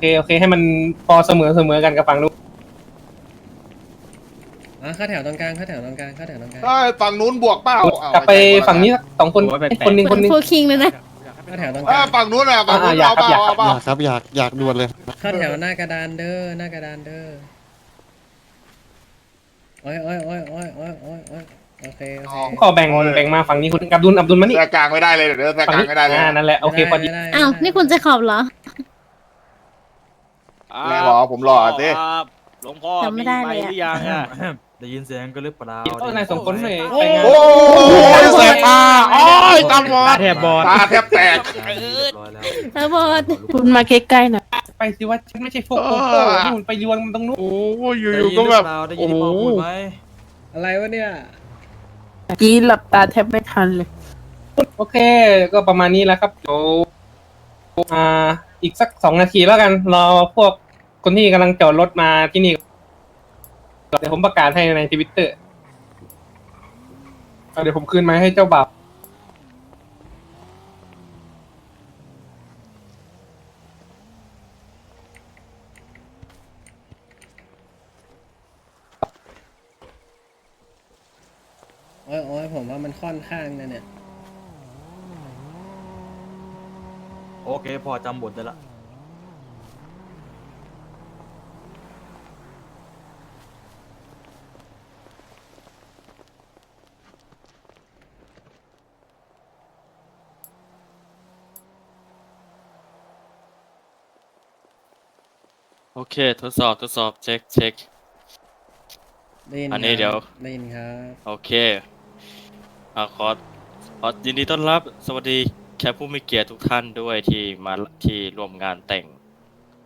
เคโอเคให้มันพอเสมอเสมอกันกับฝั่งนู้นอะเข้าแถวตรงกลางเข้าแถวตรงกลางเข้าแถวตรงกลางเอ้ยฝั่งนู้นบวกเปล่ากลับไปฝั่งนี้สักสองคนคนหนึ่งเหคมือนนหนึ่ง โฟร์คิงเลยนะเข้าแถวตรงกเอ้ลายงฝั่งนู้นอะฝั่งนู้นอ่าเอาเปล่าอยาก เอาเปล่าอยากครับอยากอยากด่วนเลย เข้าแถวหน้ากระดานเด้อหน้ากระดานเด้อโอ้ยโอ้ยโอ้ยโอ้ยโอ้ยโอ้ยโอ้ยโอเคโอเคก็แบ่งแบ่งมาฝั่งนี้คุณอับดุลอับดุลมานี่แทรกกลางไม่ได้เลยเดี๋ยวแทรกฝั่งกลางนี้ไม่ได้เลยอ่านั่นแหละโอเคพอดี ไม่ไไม่ไอ้าว นี่คุณจะขอบเหรอ แม่รอผมรอสิ ครับหลวงพ่อจำไม่ได้เลยอะ หรือยังอะได้ยินเสียงก็หรือเปล่าเออนายสองคนเลยโอ้ไปงานโอ้ยแสบตาโอ้ยตาบอดแทบบอดตาแทบแตกเรียบร้อยแล้วแล้วบอสคุณมาใกล้ๆหน่อยไปสิว่าฉันไม่ใช่พวกโกโก้นู่นไปรวนมันตรงนู้นโอ้ยอได้ยู่ยินๆก็หรืแบอบเปล่าได้ยินที่พ่อพูดไหมอะไรวะเนี่ย กี้หลับตาแทบไม่ทันเลย โอเค ก็ประมาณนี้แหล้วครับเดี๋ยวอ่า อีกสักสองนาทีแล้วกันรอพวกคนที่กำลังจอดรถมาที่นี่เดี๋ยวผมประกาศให้ในทวิตเตอร์เดี๋ยวผมคืนมาให้เจ้าบ่าวโอ้ยโอ้ยผมว่ามันค่อนข้างนะเนี่ย โอเค พอจำบทได้ละ โอเค ทดสอบทดสอบเช็คเช็ค ได้ยินอันนี้ครับเดี๋ยวได้ยินครับ โอเคอ่าขอขอยินดีต้อนรับ สวัสดี แขกผู้มีเกียรติทุกท่านด้วยที่มาที่ร่วมงานแต่ง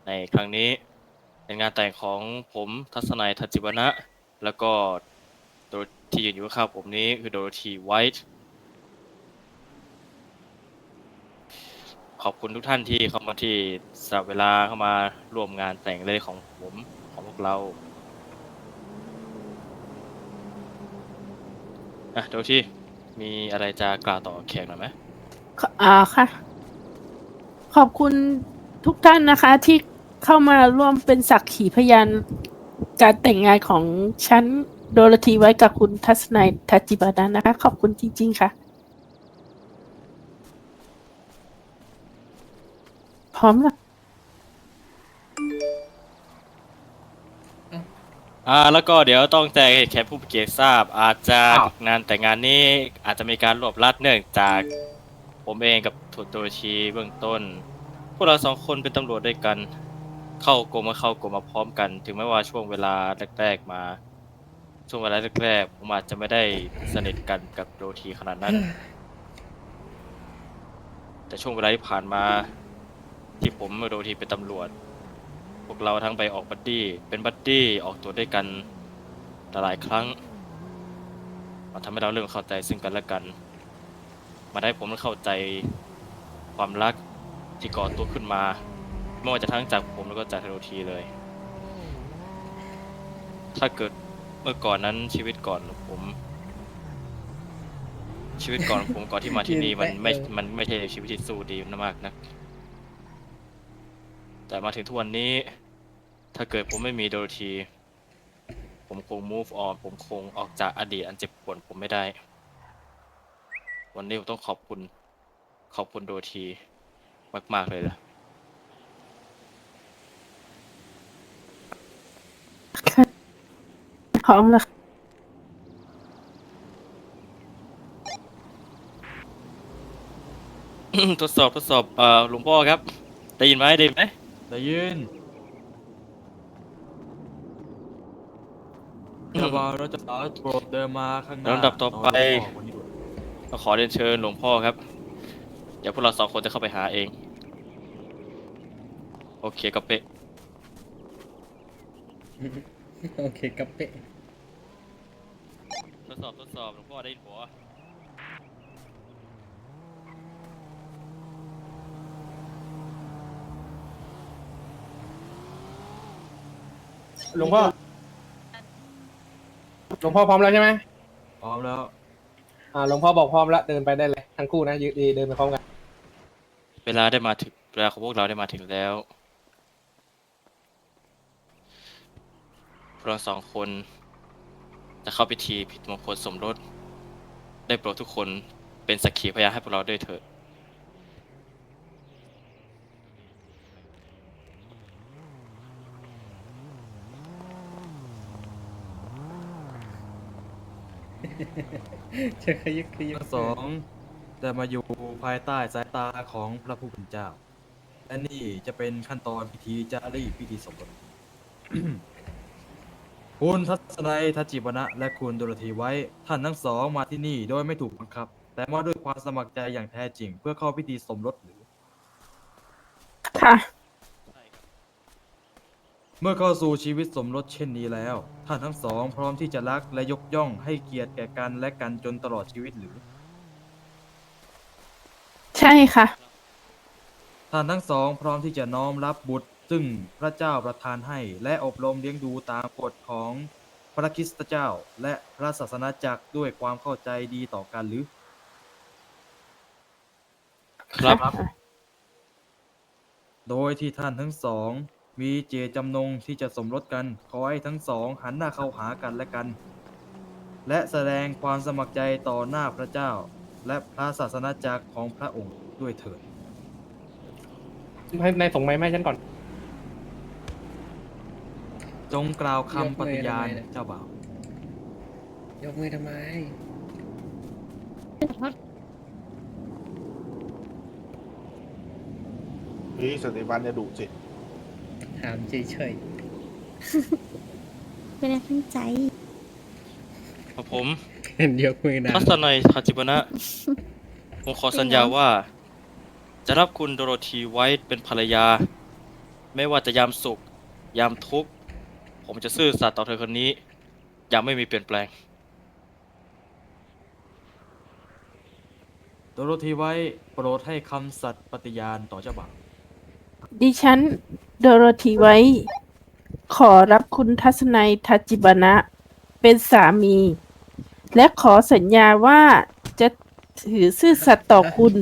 ในครั้งนี้ เป็นงานแต่งของผมทัศนัยทัจิวนะ แล้วก็โดที่ยืนอยู่ข้างผมนี้คือโดโรธีไวท์ขอบคุณทุกท่านที่เข้ามาที่สละเวลาเข้ามาร่วมงานแต่งเลยของผมของพวกเราอะโดที่มีอะไรจะกล่าวต่อแขกหน่อยไหม ออ่าค่ะ ขอบคุณทุกท่านนะคะ ที่เข้ามาร่วมเป็นสักขีพยานการแต่งงานของฉันโดโรธีไว้กับคุณทัศนัยทัจจิบานานะคะ ขอบคุณจริง ๆ ค่ะ พร้อมแล้วอ่าแล้วก็เดี๋ยวต้องแจ้งให้แขกผู้มีเกียรติทราบ อาจจะงานแต่งงานนี้อาจจะมีการรวบรัดเนื่องจาก ผมเองกับถุดโดชีเบื้องต้น พวกเราสองคนเป็นตำรวจด้วยกัน เข้ากรมมาเข้ากรมมาพร้อมกัน ถึงแม้ว่าช่วงเวลาแรกๆมา ช่วงเวลาแรกๆผมอาจจะไม่ได้สนิทกันกับโดทีขนาดนั้น แต่ช่วงเวลาที่ผ่านมา ที่ผมกับโดทีเป็นตำรวจ พวกเราทั้งไปออกบัดดี้เป็นบัดดี้ออกตัวด้วยกันหลายครั้งมันทำให้เราเริ่มเข้าใจซึ่งกันและกัน มาได้ผมเข้าใจความรักที่ก่อตัวขึ้นมา ไม่ว่าจะทั้งจากผมแล้วก็จากเทโรทีเลย ถ้าเกิดเมื่อก่อนนั้นชีวิตก่อนผม ชีวิตก่อนผมก่อนที่มาที่นี่มันไม่ มันไม่ใช่ชีวิตที่สู้ดีมากนัก แต่มาถึงทุกวันนี้ ถ้าเกิดผมไม่มีโดโรธีผมคง move on ผมคงออกจากอดีตอันเจ็บปวดผมไม่ได้ วันนี้ผมต้องขอบคุณ ขอบคุณโดโรธีมาก ๆ เลยล่ะพร้อมแล้วทดสอบทดสอบเอ่อหลวงพ่อครับ ได้ยินไหมได้ยินไหมได้ยินถ้าว่าเราจะโปรดเดินมาข้างหน้าลำดับต่อไปเาวันนี้ด้วย ก็ขอเรียนเชิญหลวงพ่อครับ เดี๋ยวพวกเราสองคนจะเข้าไปหาเอง โอเคก็เป๊ะโอเคกับเป๊ะทดสอบทดสอบหลวงพ่อได้ยินหัวหลวงพ่อ หลวงพ่อพร้อมแล้วใช่ไหมพร้อมแล้ว อ่าหลวงพ่อบอกพร้อมแล้วเดินไปได้เลยทั้งคู่นะยืนดีเดินไปพร้อมกันเวลาได้มาถึงเวลาของพวกเราได้มาถึงแล้ววกเราสองคนจะเข้าพิธีผิดมงคลสมรส ได้โปรดทุกคนเป็นสักขีพยานให้พวกเราด้วยเถิดเจะขยึกขยึกทั้งสองจะมาอยู่ภายใต้สายตาของพระผู้เป็นเจ้า และนี่จะเป็นขั้นตอนพิธีจารีตพิธีสมรส คุณทัศนัยทัจจิบนะและคุณดุรธีไว้ ท่านทั้งสองมาที่นี่โดยไม่ถูกบังคับ แต่มาด้วยความสมัครใจอย่างแท้จริง เพื่อเข้าพิธีสมรสหรือ ค่ะเมื่อเข้าสู่ชีวิตสมรสเช่นนี้แล้ว ท่านทั้งสองพร้อมที่จะรักและยกย่องให้เกียรติแก่กันและกันจนตลอดชีวิตหรือ ใช่ค่ะ ท่านทั้งสองพร้อมที่จะน้อมรับบุตร ซึ่งพระเจ้าประทานให้ และอบรมเลี้ยงดูตามกฎของพระคริสตเจ้า และพระศาสนาจักรด้วยความเข้าใจดีต่อกันหรือ ครับ โดยที่ท่านทั้งสอง มีเจตจำนงที่จะสมรสกัน ขอให้ทั้งสองหันหน้าเข้าหากันและกัน และแสดงความสมัครใจต่อหน้าพระเจ้า และพระศาสนาจักรของพระองค์ด้วยเถิด ให้นายส่งไม้ให้ฉันก่อน จงกล่าวคำปฏิญาณเจ้าบ่าวยกมือทำไม เฮ้ยสเตฟานเนี่ยดุสิถามเฉยไม่ได้ตั้งใจ ครับผมๆเห็นยกมือนานทัศนัยทาจิบนะ ผมขอสัญญาว่า จะรับคุณโดโรธีไว้เป็นภรรยา ไม่ว่าจะยามสุข ยามทุกข์ ผมจะซื่อสัตย์ต่อเธอคนนี้ อย่างไม่มีเปลี่ยนแปลง โดโรธีไว้โปรดให้คำสัตย์ปฏิญาณต่อเจ้าบ่าว ดิฉัน โดโรธีไว้ ขอรับคุณทัศนัยทัจจิบนะ เป็นสามี และขอสัญญาว่าจะถือซื่อสัตย์ต่อคุณ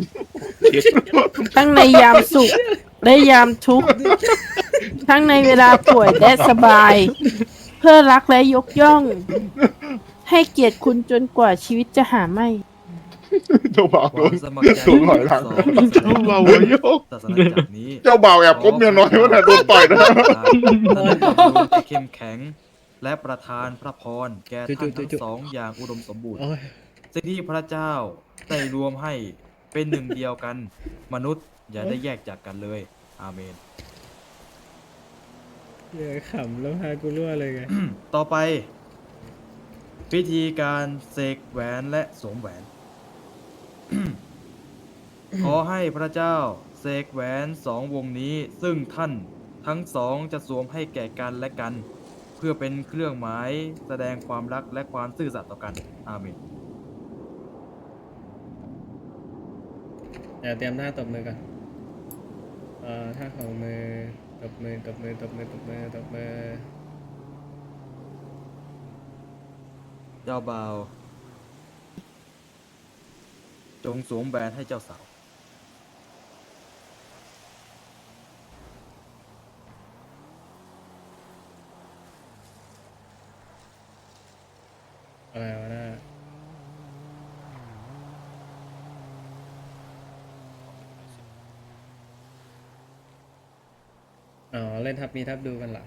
ทั้งในยามสุข และยามทุกข์ ทั้งในเวลาป่วยและสบาย เพื่อรักและยกย่อง ให้เกียรติคุณจนกว่าชีวิตจะหาไม่ เจ้าบ่าวคโดวามนสมัครใจโดนหอยหลังทั้งสองเจ้าบ่าวหัวโยก ศาสนาจักรนี้เจ้าบ่าวแอบคบเมียน้อยวะน่ะโดนต่อยนะ ท่านที่เข้มแข็ง และประทานพระพรแก่ท่านทั้งสองอย่างอุดมสมบูรณ์ โอ้ย สิ่งที่พระเจ้าได้รวมให้เป็นหนึ่งเดียวกัน มนุษย์อย่าได้แยกจากกันเลย อาเมนเดี๋ยวขำแล้วพากูรั่วเลยไง ต่อไป พิธีการเสกแหวนและสวมแหวน ขอให้พระเจ้าเสกแหวนสองวงนี้ซึ่งท่านทั้งสองจะสวมให้แก่กันและกัน เพื่อเป็นเครื่องหมายแสดงความรักและความซื่อสัตย์ต่อกัน อาเมนเดี๋ยวเตรียมท่าตบมือก่อนเอ่อท่าของมือตบมือตบมือตบมือตบมือตบมือ เจ้าบ่าว จงสวมแหวนให้เจ้าสาว อะไรวะเน่าอ๋อ เล่นทับมีทับดูกันเหรอ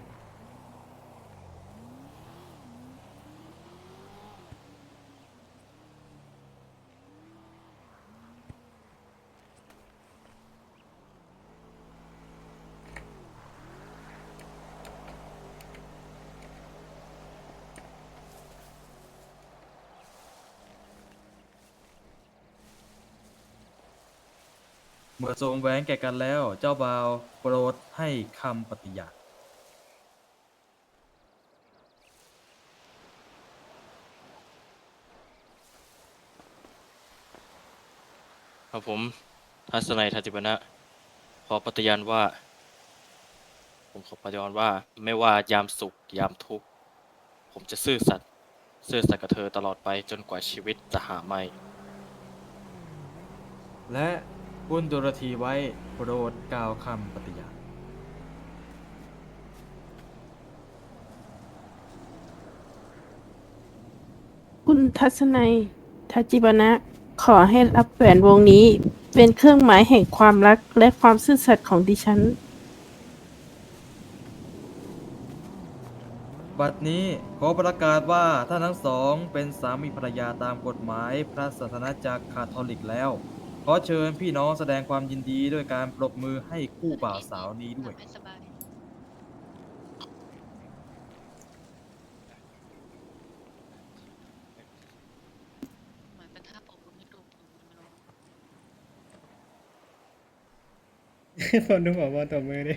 มื่อสวมแหวนแก่กันแล้ว เจ้าบ่าวโปรดให้คำปฏิญาณครับผมทัศนัยทาจิบนะ ขอปฏิญาณว่า ผมขอปฏิญาณว่า ไม่ว่ายามสุขยามทุกข์ผมจะซื่อสัตย์ซื่อสัตย์กับเธอตลอดไปจนกว่าชีวิตจะหาไม่ และ คุณดุรธีไว้โปรดกล่าวคำปฏิญาณทัศนัยทัจิบนะขอให้รับแหวนวงนี้ เป็นเครื่องหมายแห่งความรักและความซื่อสัตย์ของดิฉัน บัดนี้ขอประกาศว่าท่านทั้งสองเป็นสามีภรรยาตามกฎหมายพระศาสนาจักรคาทอลิกแล้ว ขอเชิญพี่น้องแสดงความยินดีด้วยการปรบมือให้คู่บ่าวสาวนี้ด้วย ไม่สบายเหมือนเป็นท่าปกคุณไม่ดูไม่รู้ผมดูบอกว่าตบมือดิ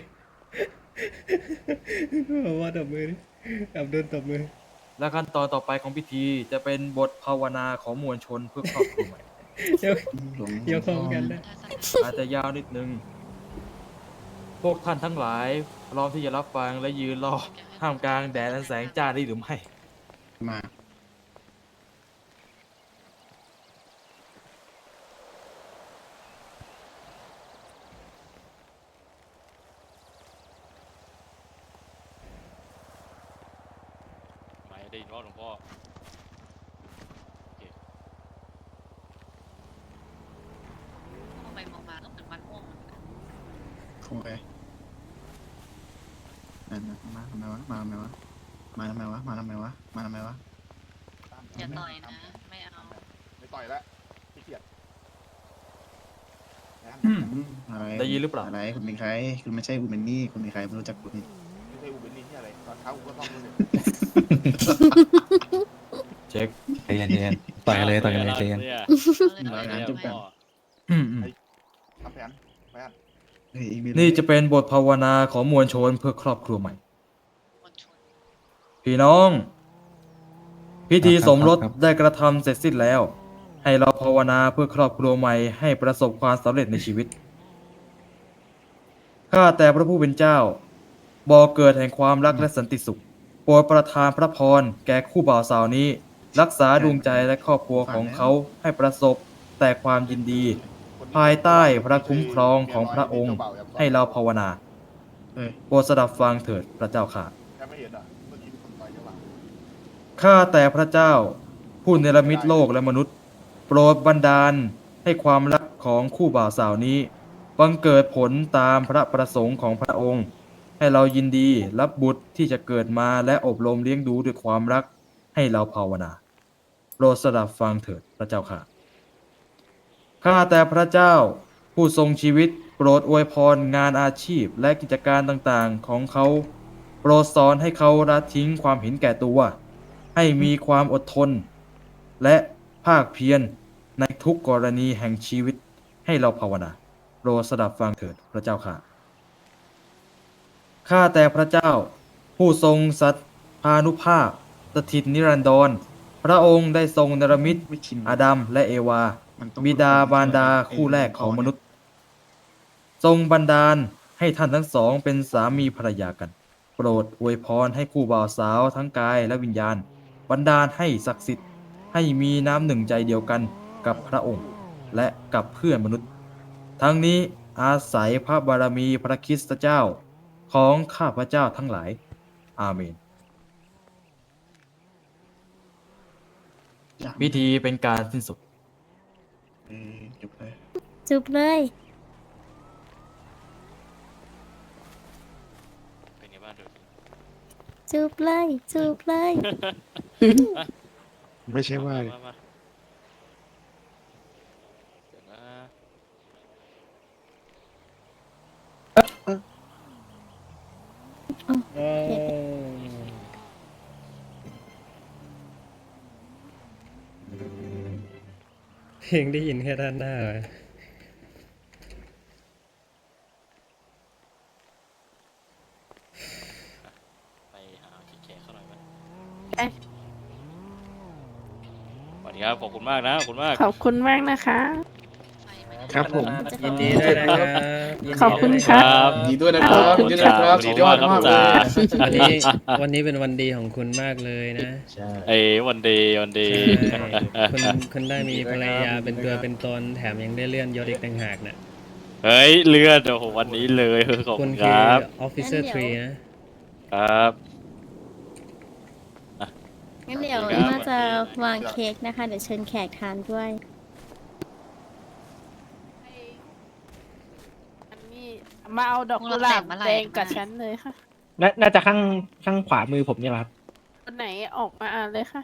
บอกว่าตบมือดิอับดุลตบมือ และขั้นตอนต่อไปของพิธีจะเป็นบทภาวนาของมวลชนเพื่อครอบครัวใหม่ ยกยกพร้อมกันนะถ้าสั้นอาจจะยาวนิดนึง พวกท่านทั้งหลายพร้อมที่จะรับฟังและยืนรอท่ามกลางแดดและแสงจ้าได้หรือไม่ มา ไม่ได้ยินว่าหลวงพ่อ มองไปมองมาก็เหมือนมันม่วงเหมือนกัน โอเคนั่นนะ มาทำไมวะ มาทำไมวะ มาทำไมวะ มาทำไมวะ มาทำไมวะ อย่าต่อยนะ ไม่เอา ไม่ต่อยแล้วขี้เกียจอะไรได้ยินหรือเปล่า อะไรคุณเป็นใคร คุณไม่ใช่อุเมนนี่ คุณเป็นใครไม่รู้จักคุณไม่ใช่อุเบนนี่ที่อะไรตอนเช้ากูก็ต้องเลยเช็คใจเย็นๆต่อยกันเลยต่อยกันเลยใจเย็นเอาเลยเอาเลยรายงานจุ๊บกันอืมอืมทำแผนแผน เฮ้ยอีกมีนี่จะเป็นบทภาวนาของมวลชนเพื่อครอบครัวใหม่มวลชน พี่น้อง พิธีสมรสได้กระทำเสร็จสิ้นแล้ว ให้เราภาวนาเพื่อครอบครัวใหม่ให้ประสบความสำเร็จในชีวิตข้าแต่พระผู้เป็นเจ้าบ่อเกิดแห่งความรักและสันติสุขโปรดประทานพระพรแก่คู่บ่าวสาวนี้ รักษาดวงใจและครอบครัวของเขาให้ประสบแต่ความยินดี ภายใต้พระคุ้มครองของพระองค์ ให้เราภาวนาเฮ้ยโปรดสดับฟังเถิดพระเจ้าค่ะ ข้าแต่พระเจ้า ผู้เนรมิตโลกและมนุษย์ โปรดบันดาลให้ความรักของคู่บ่าวสาวนี้บังเกิดผลตามพระประสงค์ของพระองค์ ให้เรายินดีรับบุตรที่จะเกิดมาและอบรมเลี้ยงดูด้วยความรักให้เราภาวนาโปรดสดับฟังเถิดพระเจ้าค่ะข้าแต่พระเจ้า ผู้ทรงชีวิต โปรดอวยพรงานอาชีพและกิจการต่างๆของเขา โปรดสอนให้เขาละทิ้งความเห็นแก่ตัว ให้มีความอดทน และภาคเพียรในทุกกรณีแห่งชีวิตให้เราภาวนาโปรดสดับฟังเถิดพระเจ้าค่ะ ข้าแต่พระเจ้า ผู้ทรงสัตพานุภาพสถิตนิรันดร พระองค์ได้ทรงเนรมิตอาดัมและเอวา บิดาบารดาคู่แรกของมนุษย์ ทรงบันดาลให้ท่านทั้งสองเป็นสามีภรรยากัน โปรดอวยพรให้คู่บ่าวสาวทั้งกายและวิญญาณ บันดาลให้ศักดิ์สิทธิ์ให้มีน้ำหนึ่งใจเดียวกันกับพระองค์ และกับเพื่อนมนุษย์ ทั้งนี้อาศัยพระบารมีพระคริสตเจ้าของข้าพเจ้าทั้งหลาย อาเมน อย่างพิธีเป็นการสิ้นสุดเออจบเลยจุบเลย เป็นไงบ้างดูจุบเลย จุบเลย ไม่ใช่ว่ามามาเดี๋ยวนะโอ้เพลงได้ยินแค่ด้านหน้าเลย ไปหาแขกเขาหน่อยไหม เอ๊ะ สวัสดีครับขอบคุณมากนะขอบคุณมาก ขอบคุณมากนะคะไฟไหมครับผมยินดีด้วยนะครับยินขอบคุณด้วยครัครั บ ยินดีด้วยนะครับยินดีด้วยนะครับสุดยอดมากเลยวันนี้วันนี้เป็นวันดีของคุณมากเลยนะใช่ไอ้วันดีวันดี ใช่คุณคุณได้มีภรรยาเป็นตัวเป็นตนแถมยังได้เลื่อนยศอีกต่างหากนะเฮ้ยเลือดโอ้โหวันนี้เลยขอบคุคุณณคคือรับ Officer งั้นเดี๋ยว Tree นะ ครับ งั้นเดี๋ยวครับมาจะวางเค้กนะคะ เดี๋ยวเชิญแขกทานด้วย อันนี้มาเอาดอกกุหลาบแดงกับฉันเลยค่ะน่าจะข้างข้างขวามือผมเนี่ยครับ คนไหนออกมาอ่านเลยค่ะ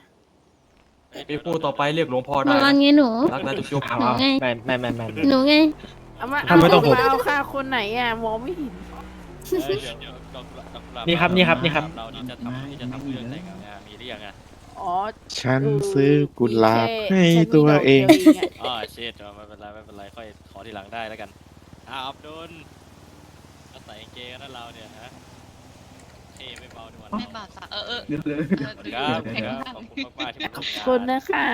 มีผู้ต่อไปเรียกหลวงพ่อหนูได้วางไงหนู รักนะจุ๊บเอาหนูเอาไงไม่ไม่ไม่ไม่ หนูไง เอามาทำไมต้องผมมาเอาค่ะคนไหนอะมองไม่เห็นเอ้ยเดี๋ยวเดี๋ยวดอกกุหลาบดอกกุหลานี่ครับนี่ครับนี่ครับ เรานี่จะทำนี่จะทำเรื่องแต่งงานเนี่ยมีหรือยังอะ อ๋อฉันซื้อกุหลาบแค่ให้ฉันมีตัวดกเองดียวะอ๋อเช็ดไม่เป็นไรไม่เป็นไรค่อยขอทีหลังได้แล้วกันอ่าอับดุลก็ใส่กางเกงนะเราเนี่ยฮะเท่ไม่เบาด้วยไม่บาดสะเออเออเดี๋ยวเลยเออดูครับแข็งครับมากขอบคุณมากๆที่มาขร่อวบมงานคุณนะคะ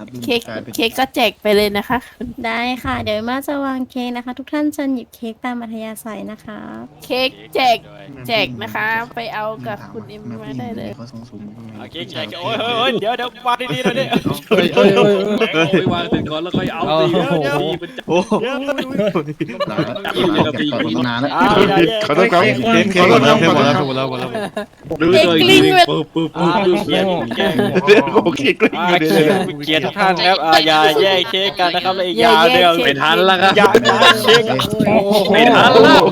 อับดุลเค้กกลายเป็นเค้กก็แจกไปเลยนะคะ ได้ค่ะ เดี๋ยวมาจะวางเค้กนะคะ ทุกท่านเชิญหยิบเค้กตามอัธยาศัยนะคะเค้กแจกด้วยแจกนะคะ ไปเอากับคุณเอ็มมาได้เลย เขาสูงสูงเอาเค้กแจกโอ้ยเฮ้ยเฮ้ยเดี๋ยวเดี๋ยววางดีๆหน่อยดิเฮ้ยเฮ้ยเฮ้ย เอาไปวางถึงก่อนแล้วค่อยเอาตีเดี๋ยวเดี๋ยว ตีเป็นจับโอ้โหหลายหลายก่อนนานแล้วอ่าอย่าแยกขอโทษครับเค้กเค้กหมดแล้วเค้กหมดแล้วหมดแล้วหมดแล้วดูเลยกลิ้งเลยปุ๊บปุ๊บอ่าปุ๊บเกียร์เกียร์เดี๋ยวโอเคกลิ้งอ่าอยู่เกีเลยยร์เกียร์ทุกท่านครับอ่าอย่าแยกเค้กกันนะครับและอีกอย่างอย่าแยกเดียวเค้กไม่ทันแล้วครับอย่าอย่าเค้กไม่ทันแล้ว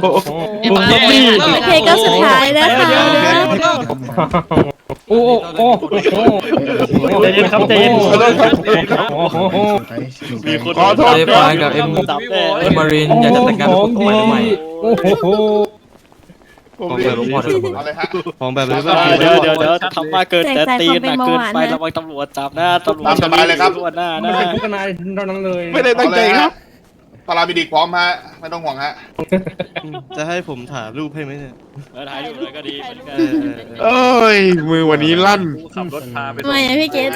เอ็มมาเลยเค้กก็สุดท้ายนะคะเดี๋ยวเดี๋ยวเดี๋ยวโอ้โอ้โอ้โอ้ใจเย็นครับใจเย็นขอโทษครับโอ้โหมีคนขอโทษเอฟฟานกับเอ็มจับแน่เอ็มมารินอยากจะแต่งงานกับผมทำไมทำไมโอ้โห ผมขอเรีเชิยญนหลวงพ่อเถอะเอาเลยฮะ ของแบบนี้อ่าเดี๋ยวเดี๋ยวเดี๋ยวทำมาเกินแจกแต่จ่ายตีคนนเป็นนะเบาเกิหนวานไปนะระวังตำรวจจับนะตำรวจตามสบายเลยครับ ตำวจหน้ามันนะเป็นผู้กันนายเท่านั้นเลยไม่ได้ตั้งใจครับพาราบิดีพร้อมฮะ ไม่ต้องห่วงฮะ จะให้ผมถ่ายรูปให้ไหมเนี่ย เออถ่ายรูปเลยก็ดีเหมือนกัน เอ้ย มือวันนี้ลั่น ขับรถพาไปทำไมอะพี่เกด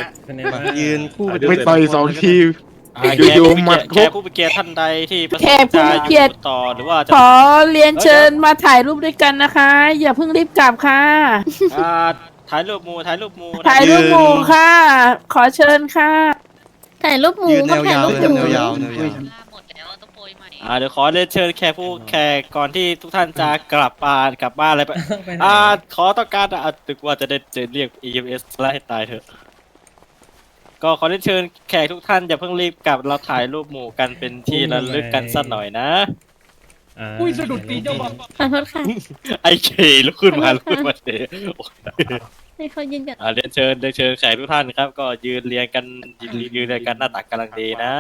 ยืนคู่ไปต่อยสองที อ่าอยู่ๆหมัดครบแขกผู้เป็นเกียรติท่านใดที่ประสแขงกค์ผู้จะมีอเกียรติ ยู่ต่อหรือว่าจะขอเรียนเชิญมาถ่ายรูปด้วยกันนะคะ อย่าเพิ่งรีบกลับค่ะ อ่าถ่ายรูปหมูถ่ายรูปหมูนะถ่ายรูปหมู่ค่ะ ขอเชิญค่ะ ถ่ายรูปหมูยืนแนก็วถ่ายยาวรูปเลยหมูแนวยาวแนวยาวหน้าหมดแล้วต้องโปรยใหม่ อ่าเดี๋ยวขอเรียนเชิญแขกผู้แขกก่อนที่ทุกท่านจะกลับบ้านกลับบ้านอะไรไปอ่าขอต้องการอะตึกว่าจะได้จะเรียก EMS ไล่ให้ตายเถอะ ก็ขอเรียนเชิญแขกทุกท่านอย่าเพิ่งรีบกลับเราถ่ายรูปหมู่กันเป็นที่ระลึกกันสักหน่อยนะอุ้ยสะดุดตีนเจ้าบอกขอโทษค่ะไอเคลุกขึ้นมาลุกขึ้นมาเตะให้เขายืนกันอ่าเรียนเชิญเรียนเชิญแขกทุกท่านครับ ก็ยืนเรียงกันยืนยืนเรียงกันหน้าตักกำลังดีนะ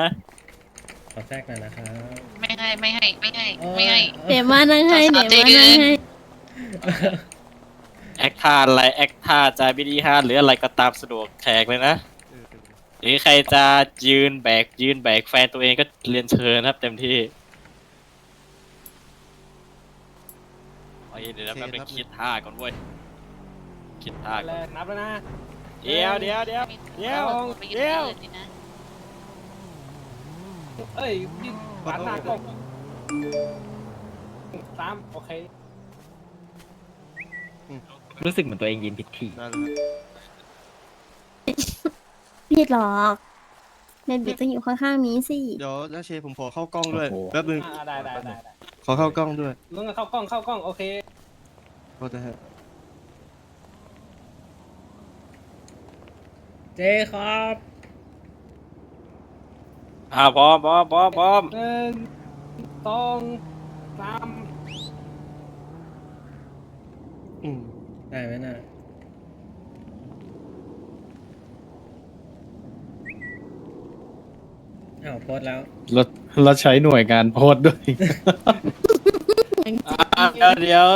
ขอแทรกหน่อยนะครับไม่ให้ไม่ให้ไม่ให้ไม่ให้เดี๋ยวมานั่งให้สาเดี๋ยววใจมาเกินั่งนให้แอคท่าอะไรแอคท่าจาบิดีฮาหรืออะไรก็ตามสะดวกแขกเลยนะ หรือใครจะยืนแบกยืนแบกแฟนตัวเองก็เรียนเชิญครับเต็มที่โอเคเดี๋ยวเราแป๊บนึงคิดท่าก่อนเว้ยคิดท่าก่อนแล้วนับแล้วนะเดี๋ยวเดี๋ยวเดี๋ยวเดี๋ยวไปยืนเดี๋ยวอื่นดินะเอ้ยยืนหวานหน้ากล้องสามโอเครู้สึกเหมือนตัวเองยืนผิดที่ได้แล้วครับ ผิดหรอกเนนบิดจะอยู่ข้างๆมีสิเดี๋ยวน้าเชฟผมขอเข้ากล้องด้วยแป๊บนึงอ่าได้ได้ได้ได้ขอเข้ากล้องด้วยลุงเข้ากล้องเข้ากล้องโอเค โทษนะฮะเจ๊ครับอ่าพร้อมพร้อมพร้อมพร้อมหนึ่งสองสามอืมได้ไหมน่ะ อ้าวโพสต์แล้วเราเราใช้หน่วยงานโพสต์ด้วย อ่าเดี๋ยวเดี๋ยว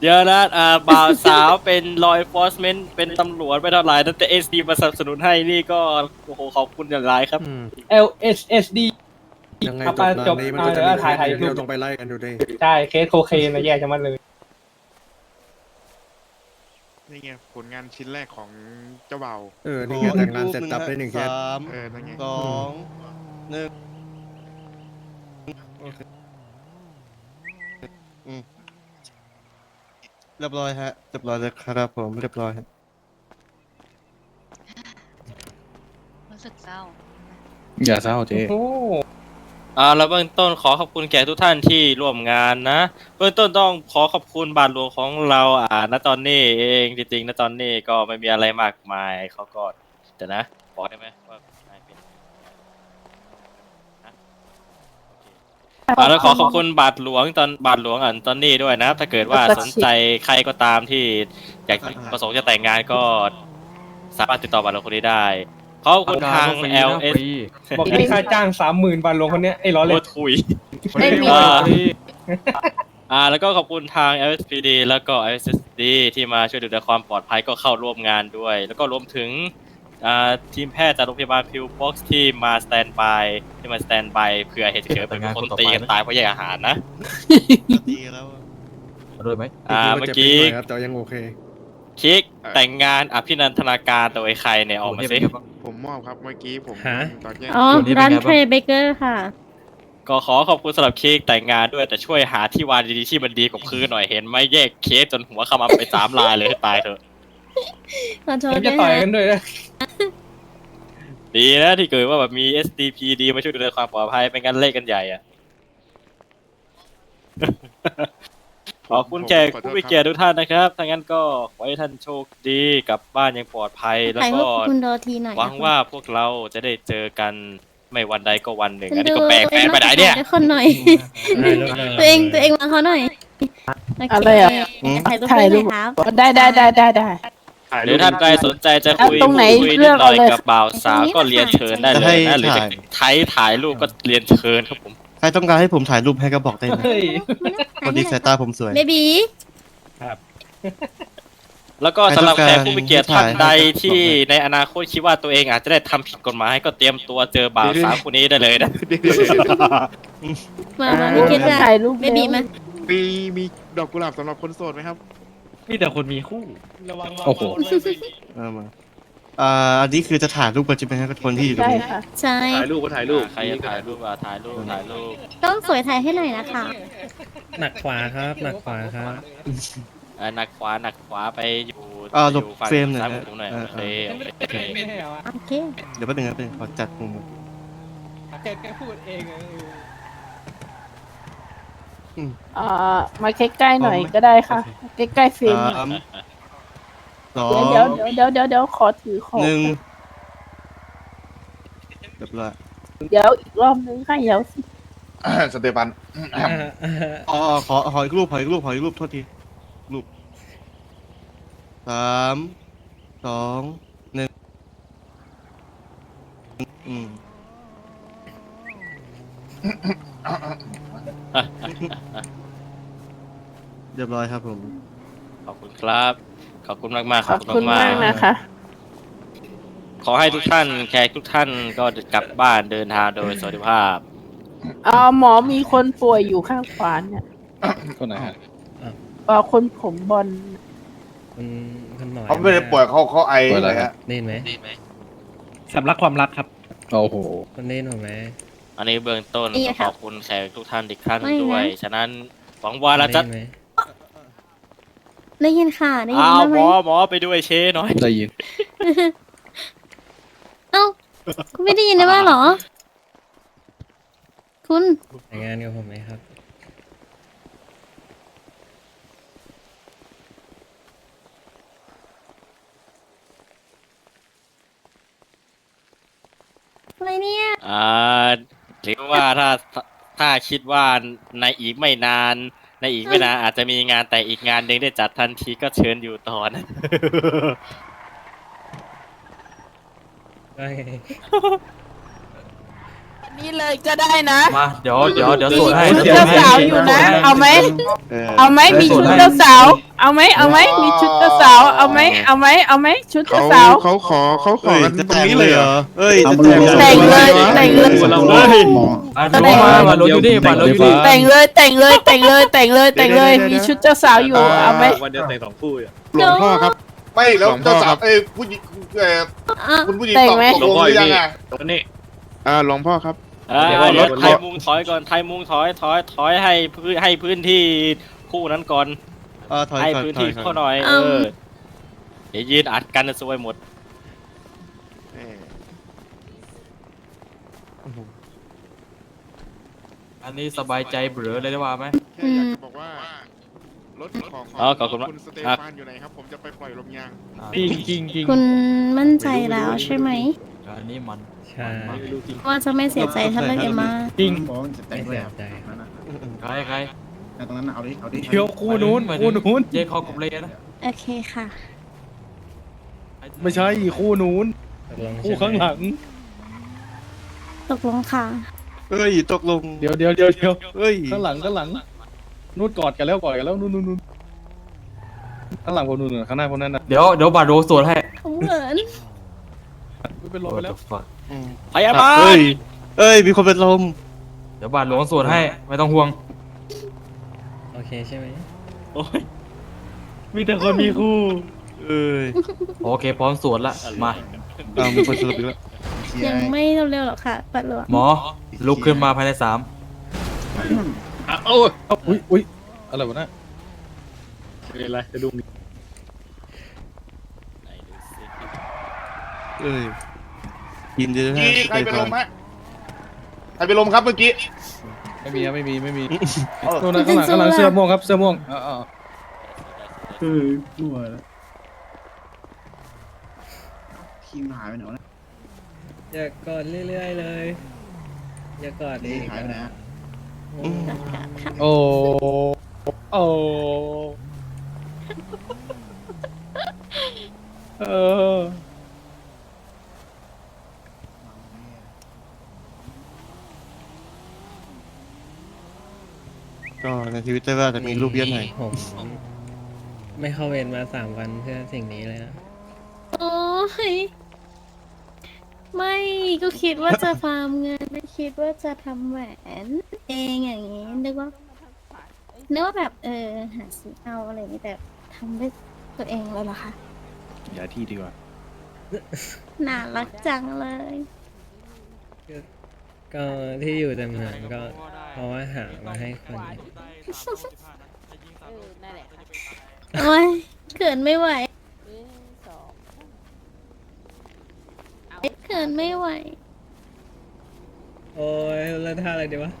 เดี๋ยวนะอ่าบ่าวสาวเป็น law enforcement เป็นตำรวจไม่เท่าไหร่แต่เอสดีมาสนับสนุนให้นี่ก็โอ้โหขอบคุณอย่างไรครับเอลเอสเอสดียังไงเอาไปจบอ่าเดี๋ยวถ่ายถ่ายรูปต้องไปไล่กันดูดิใช่เคสโคเคนนะแย่จังมันเลย นี่ไงผลงานชิ้นแรกของเจ้าเบ่าว เออนี่ไงแต่งงานเสร็จตับได้หนึ่งเคส สามเออนั่นไง สอง หนึ่งโอเคอืมเรียบร้อยฮะเรียบร้อยเลยครับผมเรียบร้อยฮะรู้สึกเศร้า อย่าเศร้าเจ๊โอ้อ่าแล้วเบื้องต้นขอขอบคุณแขกทุกท่านที่ร่วมงานนะ เบื้องต้นต้องขอขอบคุณบาทหลวงของเราอ่าณตอนนี้เองจริงๆณตอนนี้ก็ไม่มีอะไรมากมายเขาก็เดี๋ยวนะบอกได้ไหมว่านายเป็นนะโอเค อ่าแล้วขอขอบคุณบาทหลวงตอนบาทหลวงอันตอนนี้ด้วยนะถ้าเกิดว่าสนใจใครก็ตามที่อยากประสงค์จะแต่งงานก็สามารถติดต่อบาทหลวงคนนี้ได้ ขอบคุณทางฟรีนะ LS ฟรีบอกมีค่าจ้างสามหมื่นบาทหลวงคนเนี้ยไอ้ล้อโอ้เล่นทุยไม่มีอ่าฟรีอ่าแล้วก็ขอบคุณทาง LSPD แล้วก็ SSD ที่มาช่วยดูแลความปลอดภัยก็เข้าร่วมงานด้วย แล้วก็รวมถึง อ่าทีมแพทย์จากโรงพยาบาลพิวบ็อกซ์ที่มาสแตนบายที่มาสแตนบายเผื่อเหตุฉุกเฉินเป็นคนตีกันตายเพราะแย่งอาหารนะ ดีแล้วเอาด้วยไหมอ่าเมื่อกี้ครับแต่ยังโอเคคิกแต่งงานอภินันทนาการโดยใครเนี่ยออกมาสิผมมอบครับเมื่อกี้ผมฮะตอนแยกอ๋อร้านเทรเบเกอร์ค่ะ ก็ขอขอบคุณสำหรับเค้กแต่งงานด้วยแต่ช่วยหาที่วางดีๆที่มันดีกว่าพื้นหน่อยเห็นไหมแยกเค้กจนหัวขมับไปสามลายเลยให้ตายเถอะ ขอโทผษมจะด้วยต่อยค่ะกันด้วยนะดีนะที่เกิดว่าแบบมี SDPD มาช่วยดูแลความปลอดภัยเป็นกันเล่นกันใหญ่อะ ขอบคุณแขกผู้มีเกียรติทุกท่านนะครับถ้างั้นก็ขอให้ท่านโชคดีกลับบ้านอย่างปลอดภัยแล้วถ่ายรูก็ปคุณโดทีหน่อยหวังนะคะว่าพวกเราจะได้เจอกันไม่วันใดก็วันหนึ่ง คุณอันนี้ดูก็แปลกตัวแปลเองไปไหนเนี่ยถ่ายคนหน่อยถ่ายรูปหน่อย ตัวเองตัวเองมาเขาหน่อยโเคอะไรอะถ่ายรูปถ่ายรูด้วปยครับ ได้ได้ได้ได้ได้ หรือท่านใดสนใจจะคุยเอาตรงไหนคุยเลืนิดอกหน่อยเอาเลย กับบ่าวสาวก็เรียนเชิญได้เลยนะหรือจะใช้ถ่ายรูปก็เรียนเชิญครับผมใครต้องการให้ผมถ่ายรูปให้ก็บอกได้นะเฮ้ยพอดีสายตาผมสวย เบบีแล้วก็สำหรับแขกผู้มีเกียรติท่านใดที่ในอนาคตคิดว่าตัวเองอาจจะได้ทำผิดกฎหมายก็เตรียมตัวเจอบ่าวสาวคนนี้ได้เลยนะ มามาพี่คิดว่าถ่ายรูปเบบีมา มีมีดอกกุหลาบสำหรับคนโสดไหมครับ มีแต่คนมีคู่ ระวังโอ้โห เอามาอ่าอันนี้คือจะถ่ายรูปกันใช่ไหมครับกับคนที่อยู่ตรงใช่นี้ค่ะ ใช่ ถ่ายรูปก็ถ่ายรูป ใครจะถ่ายรูปอะถ่ายรูปถ่ายรูปต้องสวยถ่ายให้หน่อยนะคะ หนักขวาครับ หนักขวาครับอะหนักขวาหนักขวาไปอยู่อ่าหลบอยู่ฝั่งเฟรมหน่อยซ้ายนะมือผมหน่อยเออโอเคโอเคไม่ใช่เหรอวะโอเค เดี๋ยวแป๊บนึงนะแป๊บนึงขอจัดมุมแค่แค่พูดเองอะ อ่ามาใกล้ๆหน่อยก็ได้ค่ะ ใกล้ๆเฟรมสามสองเดี๋ยวเดี๋ยวเดี๋ยวเดี๋ยวขอถือของ หนึ่งเรียบร้อยเดี๋ยวอีกรอบนึงค่ะเดี๋ยวสิสเตปันอ๋อขอขออีกรูปขออีกรูปขออีกรูปโทษทีรูปสามสองหนึ่งอืม เรียบร้อยครับผม ขอบคุณครับ ขอบคุณมากมากๆขอบคุณมากนะคะ ขอให้ทุกท่านแขกทุกท่านก็กลับบ้านเดินทางโดยสวัสดิภาพอ่าหมอมีคนป่วยอยู่ข้างขวาเนี่ยคนไหนฮะอ่าคนผมบอลคุณคุณหมอเขาไม่ได้ป่วยเขาเขาไอป่วยอะไรเลยฮะฮะได้ยินไหมสำลักความรักครับ โอ้โหคุณได้ยินผมไหม อันนี้เบื้องต้นนี่ก็ค่ะขอบคุณแขกทุกท่านอีกครั้งไม่นะ ด้วย ฉะนั้นหวังว่าเราจะได้ยินไหมได้ยินค่ะได้ยินอ้าวบ้างหไหมมอหมอไปด้วยเชหน่อย ได้ยินเอ้าคุณไม่ได้ยินได้บ้างเหรอ คุณแต่งงานกับผมไหมครับอะไรเนี่ย อ่า หรือว่าถ้าถ้าคิดว่าในอีกไม่นาน ในอีกไม่นานอาจจะมีงานแต่อีกงานหนึ่งได้จัดทันทีก็เชิญอยู่ตอนไนี่เลยก็ได้นะมาเดี๋ยวเดี๋ยวเดี๋ยวมีส่งให้ชุดดี๋เจ้าให้สาวอยู่นะ เอาไหมเออเอาไหมมีชุดเจ้าสาว เอาไหมเอาไหมมีชุดเจ้าสาว เอาไหมเอาไหมเอาไหมชุดเขาเจ้าสาวเขาขอเขาขอเอ้ยกันจะตรงแต่งนี้เลเลยยเหเหรรออเอ้ยจะแต่งเลยแต่งเลยอะลงมาบัตรรถอยู่นี่บัตรรถอยู่นี่แต่งเลยแต่งเลยแต่งเลยแต่งเลยแต่งเลยมีชุดเจ้าสาวอยู่เอาไหมวันเดียวแต่งสองคู่หลวงพ่อครับไม่แล้วหลวงพ่อเจ้าสาครัวบเอ้ยผู้หญิงเอ่ออะคุณผู้หญิงแต่งตอบไหมตกลงหรือยังอะอ่าหลวงพ่อครับอ่า เดี๋ยวว่ารเดี๋ยวถไทยมุงถอยก่อนไทยมุงถอยถอยถอยให้พื้นให้พื้นที่คู่นั้นก่อนเออถอยให้ถอยพื้นถอที่ยถเขาอยหน่อยอืเอมอเดี๋ยวยืนอัดกันจะซวยหมด เอออันนี้สบายใจเบลอเลยได้ว่าไหมแค่อยากจะบอกว่ารถของอ๋อขอบคุณมาก คุณสเตครับฟานอยู่ไหนครับ ผมจะไปปล่อยลมยางจริงจริงจริงคุณมั่นใจแล้วใช่ไหมอันนี้มัน ใช่ว่าจะไม่เสียใจถ้าเลิกเอ็มมาจริงบอกว่ามันจะแต่งด้วยอะไม่เสียใจนั่นน่ะใครใครแต่ตรงนั้นน่ะเอาดิ เอาดิเดี๋ยวคู่นู้นหมายถึคู่งนู้นเจ๊คอกบเลนะโอเคค่ะ ไม่ใช่คู่นู้นตกลงคู่ใช่ไหมข้างหลัง ตกลงค่ะเฮ้ยตกลงเดี๋ยวเดี๋ยวเดี๋ยวเดี๋ยวเฮ้ยข้างหลังข้างหลังนู่นกอดกันแล้วกอดกันแล้วนู่นนู่นนู่นข้างหลังผมนู่นน่ะข้างหน้าผมนั่นน่ะเดี๋ยวเดี๋ยวบาทโรสวดให้เขาเหมือน เป็นลมไปแล้ว What the fuck อืมพยาบาเฮ้ลยเอ้ย มีคนเป็นลม เดี๋ยวบาทหลวงสวดให้ ไม่ต้องห่วง โอเคใช่ไหมโอ้ย มีแต่คนมีคู่ เอ้ยโอเค พร้อมสวดละ มา อ้าวมีคนสลบอีกแล้วเชียยังร์ไม่เร็วๆหรอกค่ะปัดหลวงหมอ ลุกขึ้นมาภายในสามโอ้ยอุ้ยอุ้ยอะไรวะน่ะเป็นไรจะดูมีไหนดูสิเอ้ย ยินดีด้วยนะนี่ใครเป็นลมฮะใครเป็นลมครับเมื่อกี้ไม่มีครับไม่มีไม่มีนู่นนะข้างหลังข้างหลังเสื้อม่วงครับเสื้อม่วงอ๋ออ๋อเออรั่วแล้วทีมหายไปไหนวะเนี่ยอย่ากอดเรื่อยๆเลย อย่ากอดทีอีมกหายไปไหนอะอืมโอ้โอ้เออ ก็ในทวิตเตอร์ว่าจะมีรูปเยอะหน่อยผมไม่เข้าเวรมาสามวันเพื่อสิ่งนี้เลยนะโอ้ยไม่ก็คิดว่าจะฟาร์มเงินไม่คิดว่าจะทำแหวนเองอย่างนี้นึกว่านึกว่าแบบเออหาซื้อเอาอะไรอย่างนี้แต่ทำด้วยตัวเองแล้วเหรอคะย้ายที่ดีกว่าน่ารักจังเลย ก็ที่อยู่แต่เหมือนก็ เพราะว่าหามาให้คนโอ้ยเขินไม่ไหวเขินไม่ไหว โอ้ยแล้วท่าอะไรดีวะ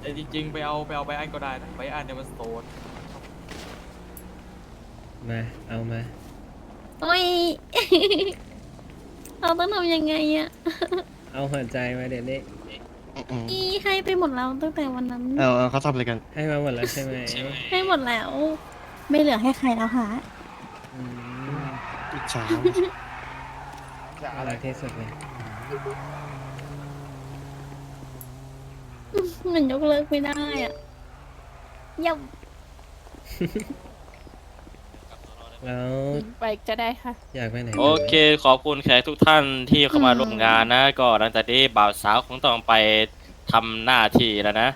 แต่จริงๆ ไปเอาไปเอาไปอันก็ได้นะไปอันเนี่ยมันโสดมาเอามาโอ้ย เราต้องทำยังไงอะเอาหัวใจมาเดี๋ยวนี้ อืมอีให้ไปหมดแล้วตั้งแต่วันนั้นเอาเอาเขาทำอะไรกัน ให้มาหมดแล้วใช่ไหมให้หมดแล้ว ไม่เหลือให้ใครแล้วค่ะอืมอิจฉาน่ารักที่สุดเลยมันยกเลิกไม่ได้อะยัง แล้วไปก็ได้ค่ะ อยากไปไหนโอเค ขอบคุณแขกทุกท่านที่เข้ามาร่วมงานนะ ก็หลังจากนี้บ่าวสาวคงต้องไปทำหน้าที่แล้วนะ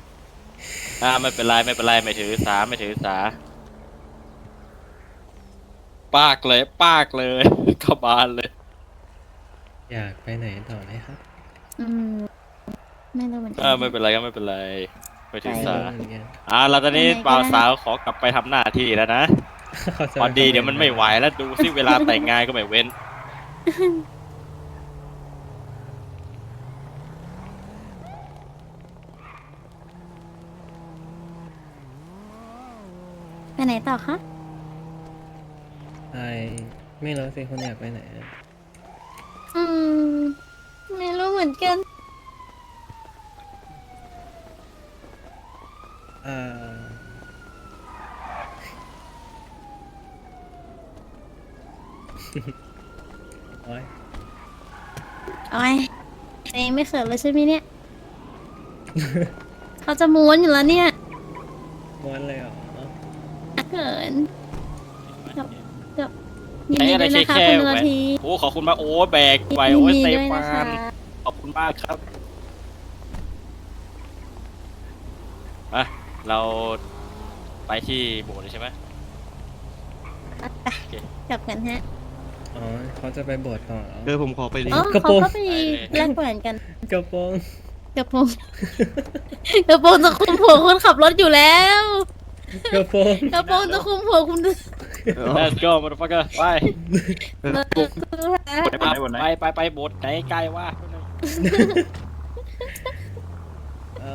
อ่าไม่เป็นไรไม่เป็นไรไม่ถือสาไม่ถือสา ปากเลย ปากเลยเข้าบ้านเลย อยากไปไหนต่อไหมครับอืมไม่รู้เหมือนกัเออไม่เป็นไรก็ไม่เป็นไร ไม่ถือสาเหมือนกันอ่าแล้วตอนนี้บ่าวสาวขอกลับไปทำหน้าที่แล้วนะเขาจะ พอดีเดี๋ยวมันไม่ไหวแล้วดูสิเวลาแต่งงานก็ไม่เว้น ไปไหนต่อคะไปไม่รู้สิคุณอยากไปไหนอะอืม ไม่รู้เหมือนกันอ่า โอ้ยโอ้ยตัวเองไม่เขินเลยใช่ไหมเนี่ย เขาจะม้วนอยู่แล้วเนี่ยม้วนเลยเหรอเขินกับกับยินไอ้ดีอะไรด้วยนะคะแค่คุณแหนวนทีโอ้ขอบคุณมากโอ้แบกไปยิโอ้นยดีเซด้วยฟานะคะนขอบคุณมากครับอะเราไปที่โบสถ์เลยใช่ไหมกลับกันฮะ อ๋อเขาจะไปโบสถ์ต่อเหรอ เออผมขอไปดิอ๋อ กระเขาโปรง ก็ไปแลกแหวนกัน กระโปรงกระโปรง กระโปรงจะคุมหัวคนขับรถอยู่แล้ว กระโปรงกระโปรงจะคุมหัวคุณ Let's go motherfucker ไปเออไปไปไปไปโบสถ์ไหนใกล้ว่า เอเอา